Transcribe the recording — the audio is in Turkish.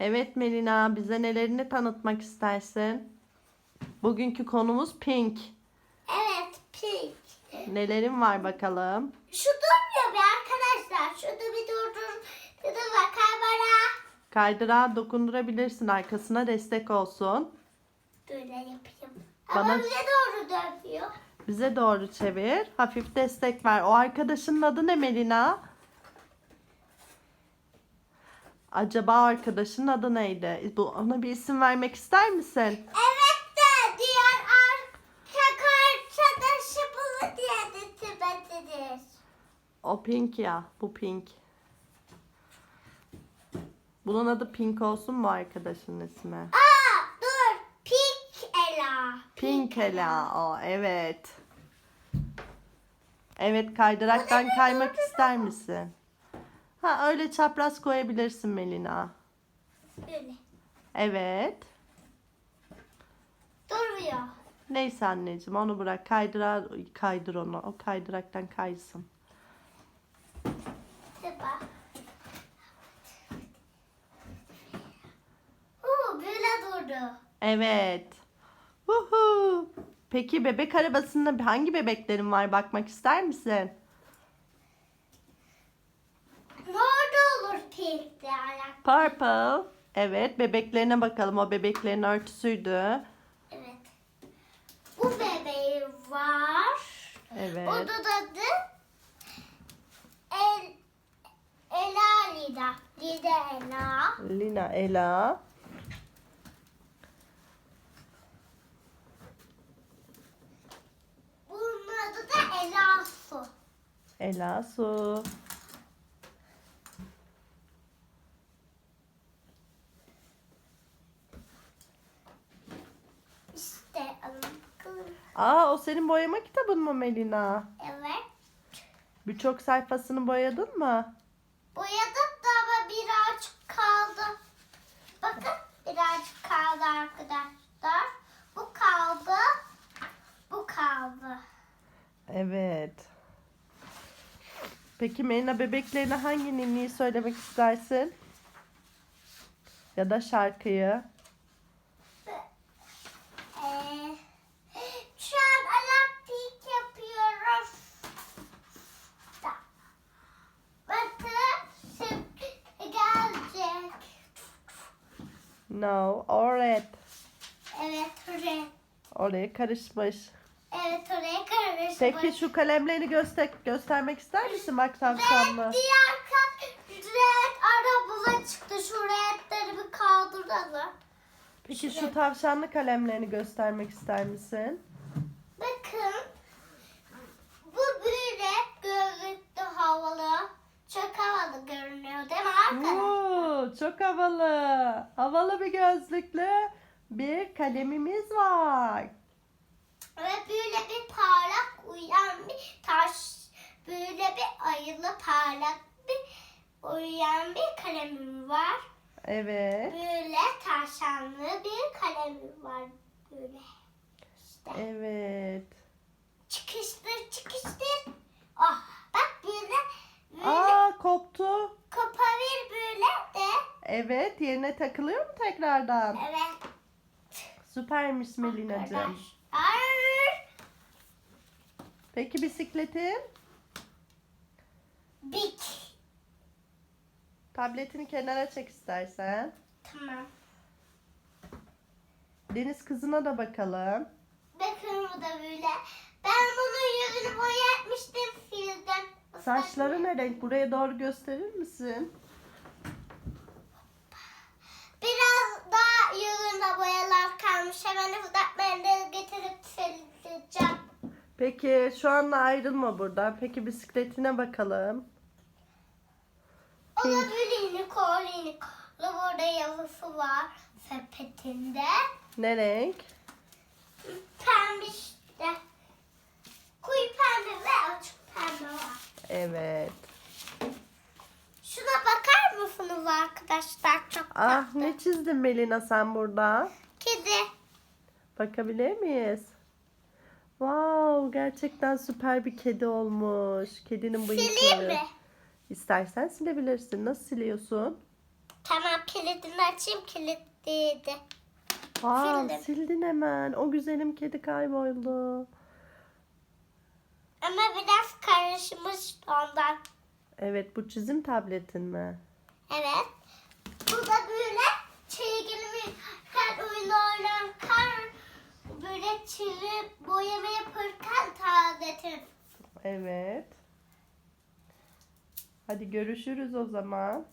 Evet Melina, bize nelerini tanıtmak istersin? Bugünkü konumuz pink. Evet pink. Nelerin var bakalım? Şu durmuyor be arkadaşlar. Şurada bir durdur. Bir de bakar bana. Kaydırağa dokundurabilirsin arkasına destek olsun. Böyle yapayım. Bana- Ama bize doğru dönmüyor. Bize doğru çevir. Hafif destek ver. O arkadaşının adı ne Melina? Acaba arkadaşının adı neydi? Bu ona bir isim vermek ister misin? Evet de diğer arka arkadaşı bunu diye de tibetidir. O Pink ya. Bu Pink. Bunun adı Pink olsun mu arkadaşının ismi? Aa dur. Pink Ela. Pink Ela. O evet. Evet kaydıraktan kaymak ister misin? Ha öyle çapraz koyabilirsin Melina. Böyle. Evet. Durmuyor. Neyse anneciğim onu bırak. Kaydıra, kaydır onu. O kaydıraktan kaysın. Tıpa. Oo böyle durdu. Evet. Huhu. Peki bebek arabasında hangi bebeklerin var bakmak ister misin? Nerede olur pink de alak? Purple. Evet bebeklerine bakalım. O bebeklerin örtüsüydü. Evet. Bu bebeği var. Evet. Onun adı El Ela Lida. Lida Ela. Lina Ela. Bunun adı da Ela Su. Ela Su. İşte alın bakalım. Aa o senin boyama kitabın mı Melina? Evet. Birçok sayfasını boyadın mı? Boyadım da ama birazcık kaldı. Bakın birazcık kaldı arkadaşlar. Bu kaldı. Bu kaldı. Evet. Peki Melina bebeklerine hangi ninniyi söylemek istersin? Ya da şarkıyı? No, o red. Evet oraya. Oraya karışmış. Evet oraya karışmış. Peki şu kalemlerini göster göstermek ister misin bak Red tavşanlı? diğer kat red arabula çıktı. Şu redleri bir kaldıralım. Peki şu tavşanlı kalemlerini göstermek ister misin? Bakın. Bu böyle gözlüklü havalı. Çok havalı görünüyor değil mi arkadaşlar? Oo, çok havalı. Havalı bir gözlüklü bir kalemimiz var. Ve böyle bir parlak uyan bir taş, böyle bir ayılı parlak bir uyan bir kalemim var. Evet. Böyle tavşanlı bir kalemim var böyle. İşte Evet. çıkıştır çıkıştır. Oh bak böyle böyle Aa koptu. kopabilir böyle de. Evet yerine takılıyor mu tekrardan? Evet. Süpermiş Melina'cığım. Arkadaşlar. Peki bisikletin? Bik. Tabletini kenara çek istersen. Tamam. Deniz kızına da bakalım. Bakın bu da böyle. Ben bunun yüzünü boyatmıştım filden. Saçları ne renk? Buraya doğru gösterir misin? Kalmış. Hemen ıslak mendil getirip sileceğim. Peki şu anda ayrılma buradan. Peki bisikletine bakalım. O da unicorn. Burada yazısı var sepetinde. Ne renk? Pembe işte. Koyu pembe ve açık pembe var. Evet. Şuna bakar mısınız arkadaşlar? Çok Ah tatlı. ne çizdin Melina sen burada? Bakabilir miyiz? Wow gerçekten süper bir kedi olmuş. Kedinin Sileyim bıyıkları. mi? İstersen silebilirsin. Nasıl siliyorsun? Tamam kilidini açayım kilitliydi. Wow, Sildim. sildin hemen. O güzelim kedi kayboldu. Ama biraz karışmış ondan. Evet bu çizim tabletin mi? Evet. Bu da böyle çizgili çizip boyama yaparken tabletim. Evet. Hadi görüşürüz o zaman.